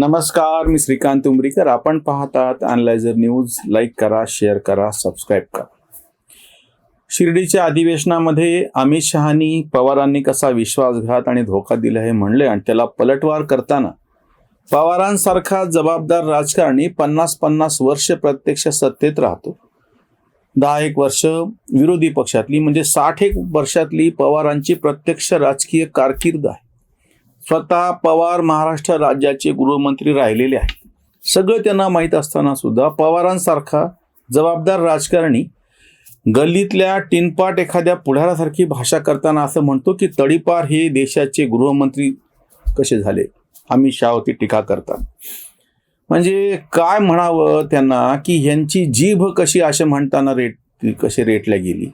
नमस्कार मी श्रीकांत उमरीकर. आपण पाहतात अनलायझर न्यूज लाईक करा शेअर करा सबस्क्राईब करा. शिर्डीच्या अधिवेशनामध्ये अमित शहानी पवारांनी कसा विश्वासघात आणि धोका दिला हे म्हणले आणि त्याला पलटवार करताना पवारांसारखा जबाबदार राजकारणी पन्नास पन्नास वर्ष प्रत्यक्ष सत्तेत राहतो. दहा एक वर्ष विरोधी पक्षातली म्हणजे साठ एक वर्षातली पवारांची प्रत्यक्ष राजकीय कारकीर्द आहे. स्वतः पवार महाराष्ट्र राज्याचे गृहमंत्री राहिलेले आहेत. सगळं त्यांना माहीत असताना सुद्धा पवारांसारखा जबाबदार राजकारणी गल्लीतल्या टिनपाट एखाद्या पुढाऱ्यासारखी भाषा करताना असं म्हणतो की तडीपार हे देशाचे गृहमंत्री कसे झाले? अमित शहा टीका करतात. म्हणजे काय म्हणावं त्यांना की ह्यांची जीभ कशी असे म्हणताना रेट कशी रेटल्या गेली?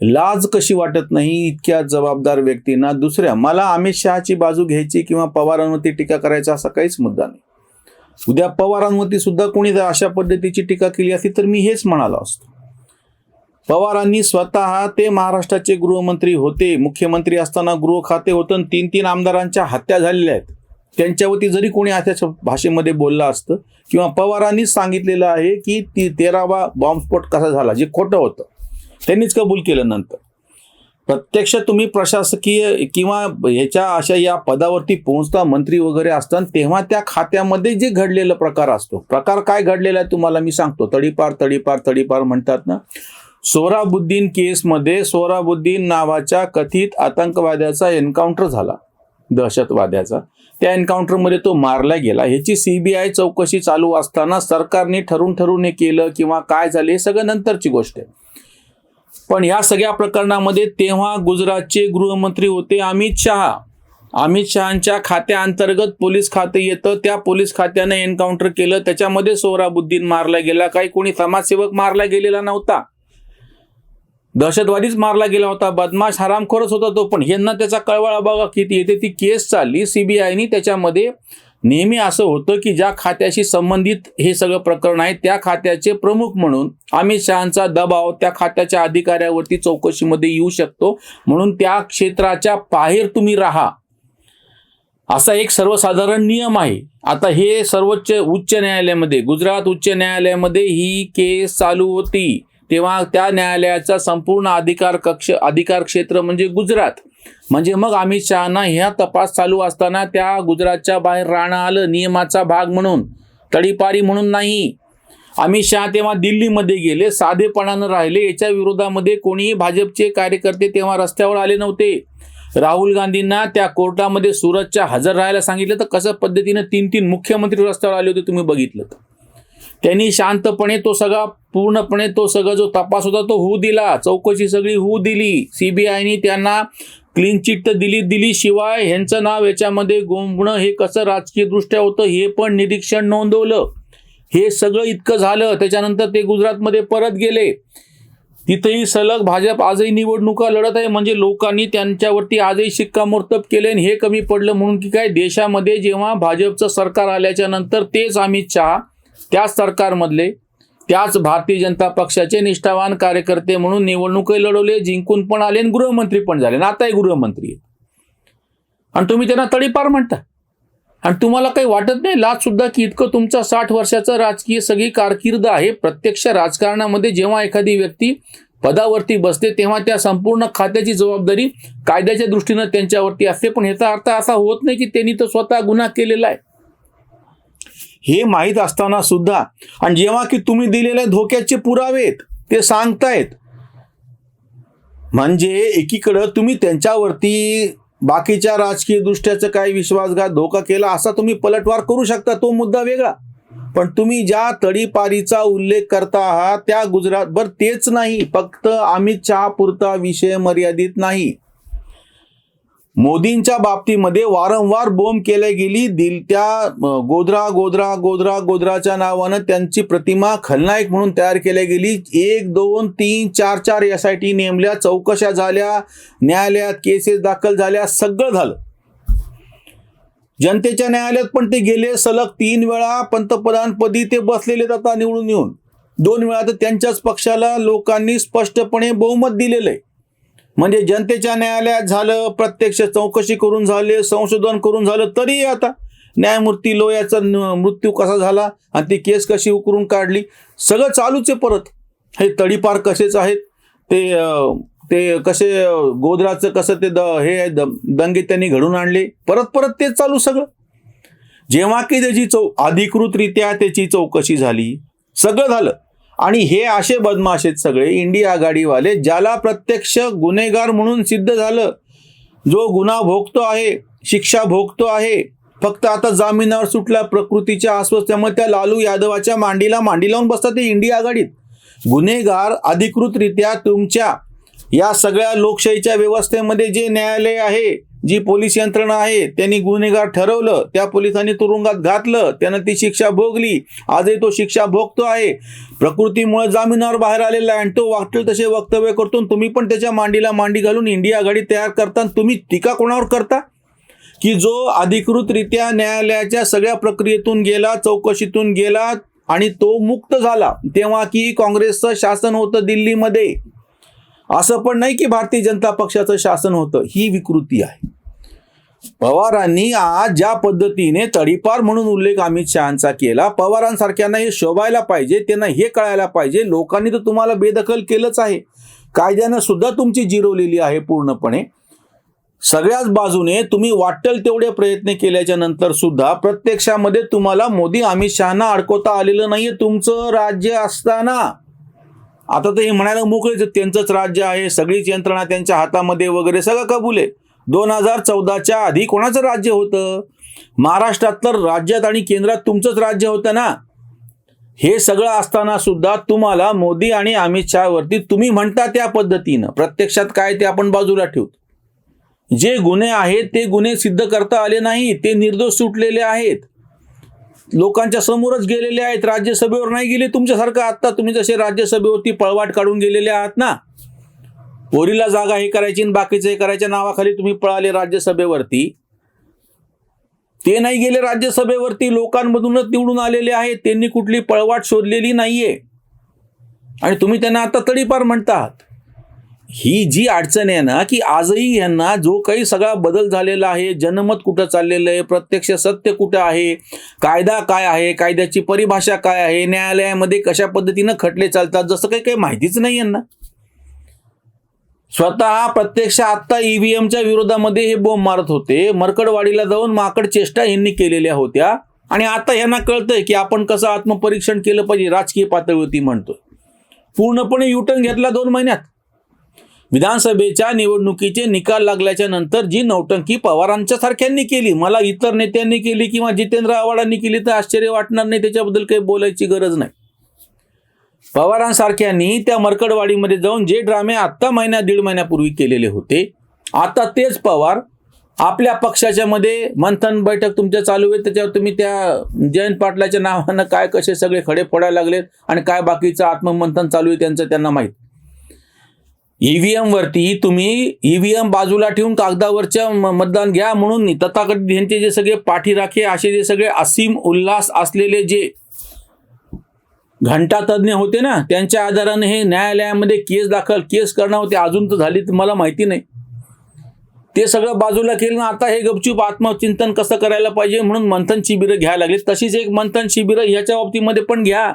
लाज कशी वाटत नाही इतक्या जबाबदार व्यक्तींना? दुसऱ्या मला अमित शहाची बाजू घ्यायची किंवा पवारांवरती टीका करायचा असा काहीच मुद्दा नाही. उद्या पवारांवरती सुद्धा कोणी जर अशा पद्धतीची टीका केली असती तर मी हेच म्हणालो असतो. पवारांनी स्वतः ते महाराष्ट्राचे गृहमंत्री होते मुख्यमंत्री असताना गृह खाते होतं आणि तीन तीन आमदारांच्या हत्या झालेल्या आहेत. त्यांच्यावरती जरी कोणी अशा भाषेमध्ये बोललं असतं किंवा पवारांनीच सांगितलेलं आहे की ती तेरावा बॉम्बस्फोट कसा झाला जे खोटं होतं. त्यांनीच कबूल केलं नंतर. प्रत्यक्ष तुम्ही प्रशासकीय किंवा ह्याच्या अशा या पदावरती पोहोचता मंत्री वगैरे असतात तेव्हा त्या खात्यामध्ये जे घडलेला प्रकार असतो. प्रकार काय घडलेला आहे तुम्हाला मी सांगतो. तडीपार तडीपार तडीपार म्हणतात ना. सोहराबुद्दीन केसमध्ये सोहराबुद्दीन नावाच्या कथित आतंकवाद्याचा एन्काउंटर झाला. दहशतवाद्याचा. त्या एन्काउंटरमध्ये तो मारला गेला. ह्याची सीबीआय चौकशी चालू असताना सरकारने ठरून ठरून हे केलं किंवा काय झाले हे सगळं नंतरची गोष्ट आहे. पण या सगळ्या प्रकरणामध्ये तेव्हा गुजरातचे गृहमंत्री होते अमित शहा. अमित शहांच्या खात्याअंतर्गत पोलीस खाते येतं. त्या पोलीस खात्यानं एन्काउंटर केलं. त्याच्यामध्ये सोहराबुद्दीन मारला गेला. काही कोणी समाजसेवक मारला गेलेला नव्हता. दहशतवादीच मारला गेला होता. बदमाश हरामखोरच होता तो पण. यांना त्याचा कळवळा बघा किती येते. ती केस चालली. सीबीआयनी त्याच्यामध्ये नेहमी असं होतं की ज्या खात्याशी संबंधित हे सगळं प्रकरण आहे त्या खात्याचे प्रमुख म्हणून अमित शहांचा दबाव त्या खात्याच्या अधिकाऱ्यावरती चौकशीमध्ये येऊ शकतो. म्हणून त्या क्षेत्राच्या बाहेर तुम्ही राहा. असा एक सर्वसाधारण नियम आहे. आता हे सर्वोच्च उच्च न्यायालयामध्ये गुजरात उच्च न्यायालयामध्ये ही केस चालू होती. तेव्हा त्या न्यायालयाचा संपूर्ण अधिकार कक्ष अधिकार क्षेत्र म्हणजे गुजरात. म्हणजे मग अमित शहाना ह्या तपास चालू असताना त्या गुजरातच्या बाहेर राहणं आलं नियमाचा भाग म्हणून. तडीपारी म्हणून नाही. अमित शहा तेव्हा दिल्लीमध्ये गेले साधेपणानं राहिले. याच्या विरोधामध्ये कोणीही भाजपचे कार्यकर्ते तेव्हा रस्त्यावर आले नव्हते. राहुल गांधींना त्या कोर्टामध्ये सुरतच्या हजर राहायला सांगितलं तर कसं पद्धतीनं तीन तीन मुख्यमंत्री रस्त्यावर आले होते तुम्ही बघितलं तर. त्यांनी शांतपणे तो सगळा पूर्णपणे तो सगळा जो तपास होता तो होऊ दिला. चौकशी सगळी होऊ दिली. सीबीआयनी त्यांना क्लीन चिट तर दिली दिली शिवाय ह्यांचं नाव याच्यामध्ये गोंबणं हे कसं राजकीयदृष्ट्या होतं हे पण निरीक्षण नोंदवलं. हे सगळं इतकं झालं. त्याच्यानंतर ते गुजरातमध्ये परत गेले. तिथेही सलग भाजप आजही निवडणुका लढत आहे. म्हणजे लोकांनी त्यांच्यावरती आजही शिक्कामोर्तब केले आणि हे कमी पडलं म्हणून की काय? देशामध्ये जेव्हा भाजपचं सरकार आल्याच्यानंतर तेच अमित शहा त्याच सरकारमधले त्याच भारतीय जनता पक्षाचे निष्ठावान कार्यकर्ते म्हणून निवडणुकही लढवले जिंकून पण आले आणि गृहमंत्री पण झाले. आणि आताही गृहमंत्री आहेत. आणि तुम्ही त्यांना तडीपार म्हणता. आणि तुम्हाला काही वाटत नाही? लाज सुद्धा की इतकं तुमचा साठ वर्षाचं राजकीय सगळी कारकीर्द आहे. प्रत्यक्ष राजकारणामध्ये जेव्हा एखादी व्यक्ती पदावरती बसते तेव्हा त्या संपूर्ण खात्याची जबाबदारी कायद्याच्या दृष्टीनं त्यांच्यावरती असते. पण ह्याचा अर्थ असा होत नाही की त्यांनी तर स्वतः गुन्हा केलेला आहे. हे माहीत असताना सुद्धा आणि जेव्हा की तुम्ही दिलेल्या धोक्याचे पुरावेत ते सांगतायत. म्हणजे एकीकडं तुम्ही त्यांच्यावरती बाकीच्या राजकीय दृष्ट्याचं काही विश्वासघात धोका केला असा तुम्ही पलटवार करू शकता तो मुद्दा वेगळा. पण तुम्ही ज्या तडीपारीचा उल्लेख करता आहात त्या गुजरातभर तेच नाही. फक्त अमित शहा पुरता विषय मर्यादित नाही. मोदींच्या बाबतीमध्ये वारंवार बोंब केल्या गेली. दिल त्या गोधरा गोधरा गोधरा गोधराच्या नावानं त्यांची प्रतिमा खलनायक म्हणून तयार केल्या गेली. एक दोन तीन चार चार एस आय टी नेमल्या चौकशा झाल्या न्यायालयात केसेस दाखल झाल्या सगळं झालं. जनतेच्या न्यायालयात पण ते गेले सलग तीन वेळा पंतप्रधानपदी ते बसलेले आता निवडून येऊन. दोन वेळा तर त्यांच्याच पक्षाला लोकांनी स्पष्टपणे बहुमत दिलेलं आहे म्हणजे जनतेच्या न्यायालयात झालं प्रत्यक्ष चौकशी करून झाले संशोधन करून झालं तरी आता न्यायमूर्ती लोयाचा न- मृत्यू कसा झाला आणि ती केस कशी उकरून काढली सगळं चालूच आहे परत. हे तडीपार कसेच आहेत? ते ते कसे गोधराचं कसं ते द हे दंगे त्यांनी घडून आणले परत परत तेच चालू सगळं. जेव्हा की त्याची चौ अधिकृतरित्या त्याची चौकशी झाली सगळं झालं. आणि हे असे बदमाश आहेत सगळे इंडिया आघाडीवाले ज्याला प्रत्यक्ष गुन्हेगार म्हणून सिद्ध झालं. जो गुन्हा भोगतो आहे शिक्षा भोगतो आहे फक्त आता जामिनावर सुटला प्रकृतीच्या अस्वस्थ्यामुळे त्या लालू यादवाच्या मांडीला मांडी लावून बसतात ते इंडिया आघाडीत. गुन्हेगार अधिकृतरित्या तुमच्या या सगळ्या लोकशाहीच्या व्यवस्थेमध्ये जे न्यायालय आहे जी पोलीस यंत्रणा आहे त्यांनी गुन्हेगार ठरवलं त्या पोलिसांनी तुरुंगात घातलं त्यानं ती शिक्षा भोगली. आजही तो शिक्षा भोगतो आहे. प्रकृतीमुळे जामिनावर बाहेर आलेला आहे आणि तो वाटेल तसे वक्तव्य करतो आणि तुम्ही पण त्याच्या मांडीला मांडी घालून इंडिया आघाडी तयार करता आणि तुम्ही टीका कोणावर करता? की जो अधिकृतरित्या न्यायालयाच्या सगळ्या प्रक्रियेतून गेला चौकशीतून गेला आणि तो मुक्त झाला. तेव्हा की काँग्रेसचं शासन होतं दिल्लीमध्ये? असं पण नाही की भारतीय जनता पक्षाचं शासन होतं ही विकृती आहे. पवारांनी आज ज्या पद्धतीने तडीपार म्हणून उल्लेख अमित शहाचा केला पवारांसारख्यांना हे शोभायला पाहिजे त्यांना हे कळायला पाहिजे लोकांनी तर तुम्हाला बेदखल केलंच आहे. कायद्यानं सुद्धा तुमची जिरवलेली आहे पूर्णपणे. सगळ्याच बाजूने तुम्ही वाटेल तेवढे प्रयत्न केल्याच्यानंतर सुद्धा प्रत्यक्षामध्ये तुम्हाला मोदी अमित शहाना अडकवता आलेलं नाहीये तुमचं राज्य असताना. आता तर हे म्हणायला मोकळेच त्यांचंच राज्य आहे सगळीच यंत्रणा त्यांच्या हातामध्ये वगैरे सगळं कबूल आहे. दोन हजार चौदाच्या आधी कोणाचं राज्य होतं? महाराष्ट्रात तर राज्यात आणि केंद्रात तुमचंच राज्य होतं ना? हे सगळं असताना सुद्धा तुम्हाला मोदी आणि अमित शहावरती तुम्ही म्हणता त्या पद्धतीनं. प्रत्यक्षात काय ते आपण बाजूला ठेवतो. जे गुन्हे आहेत ते गुन्हे सिद्ध करता आले नाही ते निर्दोष सुटलेले आहेत. लोकांच्या समोरच गेलेले आहेत राज्यसभेवर नाही गेले तुमच्यासारखं आत्ता. तुम्ही जसे राज्यसभेवरती पळवाट काढून गेलेले आहात ना? पोरीला जागा हे करायची आणि बाकीचं हे करायच्या नावाखाली तुम्ही पळाले राज्यसभेवरती. ते नाही गेले राज्यसभेवरती लोकांमधूनच निवडून आलेले आहेत. त्यांनी कुठली पळवाट शोधलेली नाहीये. आणि तुम्ही त्यांना आता तडीपार म्हणतात. ही जी अडचण आहे ना की आजही यांना जो काही सगळा बदल झालेला आहे जनमत कुठं चाललेलं आहे प्रत्यक्ष सत्य कुठं आहे कायदा काय आहे कायद्याची परिभाषा काय आहे न्यायालयामध्ये कशा पद्धतीनं खटले चालतात जसं काही काही माहितीच नाही यांना. स्वतः प्रत्यक्ष आत्ता ईव्हीएमच्या विरोधामध्ये हे बोंब मारत होते. मरकडवाडीला जाऊन माकड चेष्टा यांनी केलेल्या होत्या. आणि आता यांना कळतंय की आपण कसं आत्मपरीक्षण केलं पाहिजे राजकीय पातळीवरती म्हणतोय. पूर्णपणे युटर्न घेतला दोन महिन्यात. विधानसभेच्या निवडणुकीचे निकाल लागल्याच्या नंतर जी नौटंकी पवारांच्या सारख्यांनी केली मला इतर नेत्यांनी केली किंवा जितेंद्र आव्हाडांनी केली तर आश्चर्य वाटणार नाही त्याच्याबद्दल काही बोलायची गरज नाही. पवारांसारख्यांनी त्या मरकडवाडीमध्ये जाऊन जे ड्रामे आत्ता महिन्या दीड महिन्यापूर्वी केलेले होते आता तेच पवार आपल्या पक्षाच्या मध्ये मंथन बैठक तुमच्या चालू आहे त्याच्यावर तुम्ही त्या जयंत पाटलाच्या नावानं काय कसे सगळे खडे फोडायला लागलेत आणि काय बाकीचं आत्ममंथन चालू आहे त्यांचं त्यांना माहीत. ईव्हीएम वरती तुम्ही ईव्हीएम बाजूला ठेवून कागदावरच्या मतदान घ्या म्हणून तथाकथित यांचे जे सगळे पाठीराखे असे जे सगळे असीम उल्हास असलेले जे घंटा तज्ज्ञ होते ना त्यांच्या आधाराने हे न्यायालयामध्ये केस दाखल केस करणं होते. अजून तर झाली तर मला माहिती नाही. ते सगळं बाजूला केलं ना आता हे गपचूप आत्मचिंतन कसं करायला पाहिजे म्हणून मंथन शिबिरं घ्यायला लागली. तशीच एक मंथन शिबिरं ह्याच्या बाबतीमध्ये पण घ्या.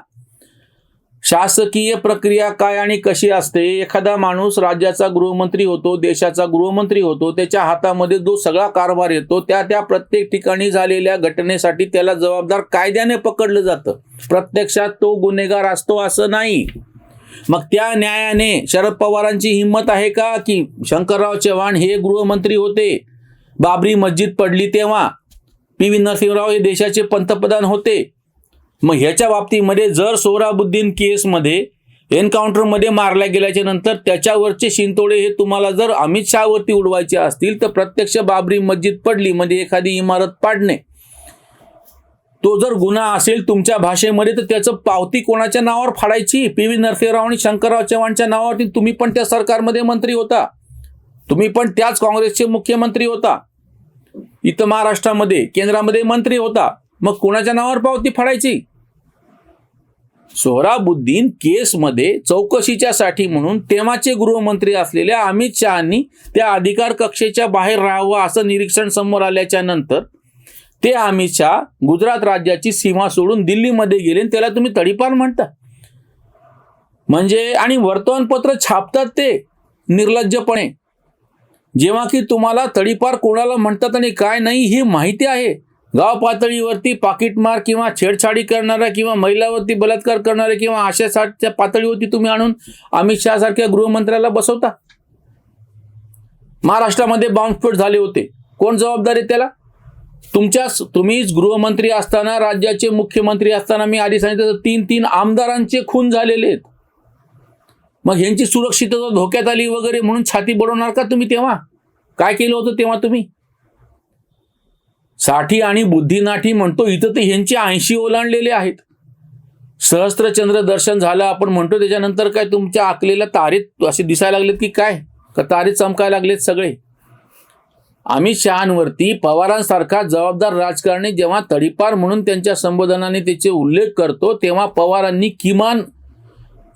शासकीय प्रक्रिया काय आणि कशी असते? एखादा माणूस राज्याचा गृहमंत्री होतो देशाचा गृहमंत्री होतो त्याच्या हातामध्ये जो सगळा कारभार येतो त्या त्या प्रत्येक ठिकाणी झालेल्या घटनेसाठी त्याला जबाबदार कायद्याने पकडलं जातं. प्रत्यक्षात तो गुन्हेगार असतो असं नाही. मग त्या न्यायाने शरद पवारांची हिंमत आहे का की शंकरराव चव्हाण हे गृहमंत्री होते? बाबरी मस्जिद पडली तेव्हा. पी. व्ही नरसिंहराव हे देशाचे पंतप्रधान होते. मग ह्याच्या बाबतीमध्ये जर सोहराबुद्दीन केसमध्ये एन्काउंटरमध्ये मारल्या गेल्याच्यानंतर त्याच्यावरचे शिंतोडे हे तुम्हाला जर अमित शहावरती उडवायचे असतील तर प्रत्यक्ष बाबरी मस्जिद पडली म्हणजे एखादी इमारत पाडणे. तो जर गुन्हा असेल तुमच्या भाषेमध्ये तर त्याचं पावती कोणाच्या नावावर फाडायची? पी व्ही नरसिंहराव आणि शंकरराव चव्हाणच्या नावावरती तुम्ही पण त्या सरकारमध्ये मंत्री होता. तुम्ही पण त्याच काँग्रेसचे मुख्यमंत्री होता. इथं महाराष्ट्रामध्ये केंद्रामध्ये मंत्री होता. मग कोणाच्या नावावर पावती फाडायची? सोहराबुद्दीन केसमध्ये चौकशीच्या साठी म्हणून तेव्हाचे गृहमंत्री असलेल्या अमित शहानी त्या अधिकार कक्षेच्या बाहेर राहावं असं निरीक्षण समोर आल्याच्यानंतर ते अमित शहा गुजरात राज्याची सीमा सोडून दिल्लीमध्ये गेले त्याला तुम्ही तडीपार म्हणता. म्हणजे आणि वर्तमानपत्र छापतात ते निर्लज्जपणे. जेव्हा की तुम्हाला तडीपार कोणाला म्हणतात आणि काय नाही ही माहिती आहे. गाव पातळीवरती पाकिटमार किंवा छेडछाडी करणारा किंवा महिलावरती बलात्कार करणारे किंवा आशयासाठीच्या पातळीवरती तुम्ही आणून अमित शहा सारख्या गृहमंत्र्याला बसवता? महाराष्ट्रामध्ये बॉम्बस्फोट झाले होते. कोण जबाबदार आहे त्याला? तुमच्या तुम्हीच गृहमंत्री असताना राज्याचे मुख्यमंत्री असताना मी आधी सांगितलं तीन तीन आमदारांचे खून झालेले आहेत. मग ह्यांची सुरक्षितता धोक्यात आली वगैरे म्हणून छाती बडवणार का तुम्ही तेव्हा? काय केलं होतं तेव्हा तुम्ही? साठी आणि बुद्धिनाठी म्हणतो इथं तर ह्यांचे ऐंशी ओलांडलेले आहेत. सहस्त्रचंद्र दर्शन झालं आपण म्हणतो त्याच्यानंतर काय तुमच्या आकलेल्या तारेत असे दिसायला लागलेत की काय? का तारे चमकायला लागलेत सगळे? अमित शहांवरती पवारांसारखा जबाबदार राजकारणी जेव्हा तडीपार म्हणून त्यांच्या संबोधनाने त्याचे उल्लेख करतो तेव्हा पवारांनी किमान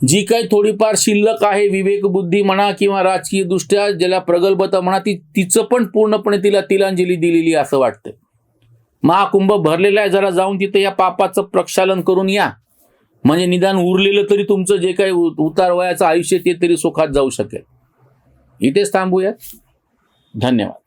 जी काही थोडीफार शिल्लक आहे विवेकबुद्धी म्हणा किंवा राजकीय दृष्ट्या ज्याला प्रगल्भता म्हणा ती तिचं पण पूर्णपणे तिला तिलांजली दिलेली असं वाटतं महाकुंभ भरलेला आहे जरा जाऊन तिथे या पापाचं प्रक्षालन करून या. म्हणजे निदान उरलेलं तरी तुमचं जे काही उ- उतार वयाचं आयुष्य ते तरी सुखात जाऊ शकेल. इथेच थांबूयात. धन्यवाद.